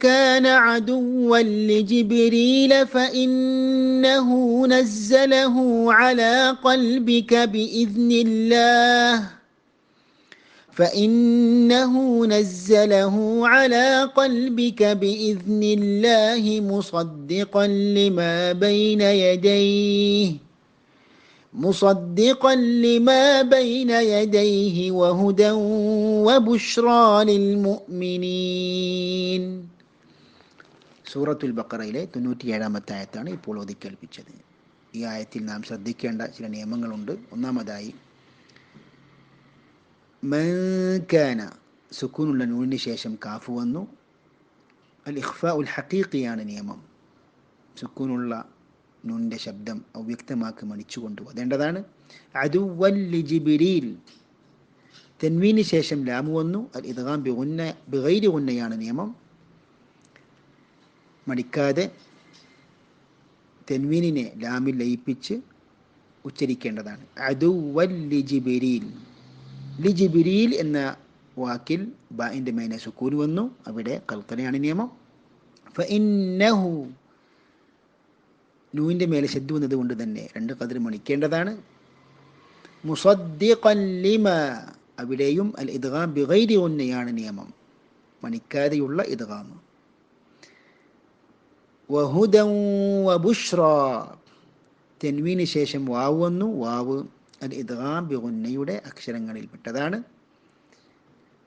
كان عدوا لجبريل فإنه نزله على قلبك بإذن الله فإنه نزله على قلبك بإذن الله مصدقا لما بين يديه مصدقا لما بين يديه وهدى وبشرى للمؤمنين സൂറത്തുൽ ബക്കറയിലെ തൊണ്ണൂറ്റിയേഴാമത്തെ ആയത്താണ് ഇപ്പോൾ ഒതുക്കേൽപ്പിച്ചത് ഈ ആയത്തിൽ നാം ശ്രദ്ധിക്കേണ്ട ചില നിയമങ്ങളുണ്ട് ഒന്നാമതായി മൻകാന സുക്കൂനുള്ള നൂലിന് ശേഷം കാഫ് വന്നു അൽ ഇഖ്ഫ ഉൽ ഹക്കീഖിയാണ് നിയമം സുക്കൂനുള്ള നൂനിന്റെ ശബ്ദം അവ്യക്തമാക്കി മണിച്ചു കൊണ്ടുപോകേണ്ടതാണ് അതുവല്ലി ജിബിരിൽ തെൻവീന് ശേഷം ലാമു വന്നു. അൽ ഇദ്ഗാം ബിഗുന്ന ബിഗൈരി ഉന്നയാണ് നിയമം. മടിക്കാതെ തെൻവീനിനെ ലാമിൽ ലയിപ്പിച്ച് ഉച്ചരിക്കേണ്ടതാണ്. അതുവൽ ലിജിബിരിയിൽ ലിജിബിരിയിൽ എന്ന വാക്കിൽ ബാഇന്റെ മേനെ സുക്കൂൻ വന്നു. അവിടെ കൽക്കലയാണ് നിയമം. ഫഇന്നഹു നൂവിന്റെ മേലെ ശബ്ദ വന്നത് കൊണ്ട് തന്നെ രണ്ട് കതിർ മണിക്കേണ്ടതാണ്. അവിടെയും അൽ ഇദ്ഗാം ബിഗൈരി ഉന്നയാണ് നിയമം. മണിക്കാതെയുള്ള ഇദ്ഗാം. വബുഷ്റ തെൻവീന് ശേഷം വാവ് വന്നു. വാവ് അൽ ഇദ്ഗാം ബിഗുന്നയുടെ അക്ഷരങ്ങളിൽപ്പെട്ടതാണ്.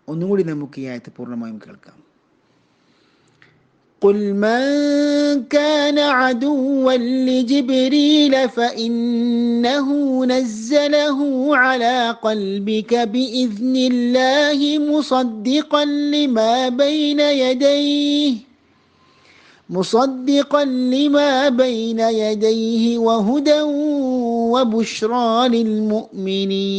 ഒന്നുകൂടി നമുക്ക് ഈ ആയത്ത് പൂർണമായും കേൾക്കാം. قل من كان عدوا لجبريل فإنه نزله على قلبك بإذن الله مصدقا لما بين يديه مصدقا لما بين يديه وهدى وبشرى للمؤمنين.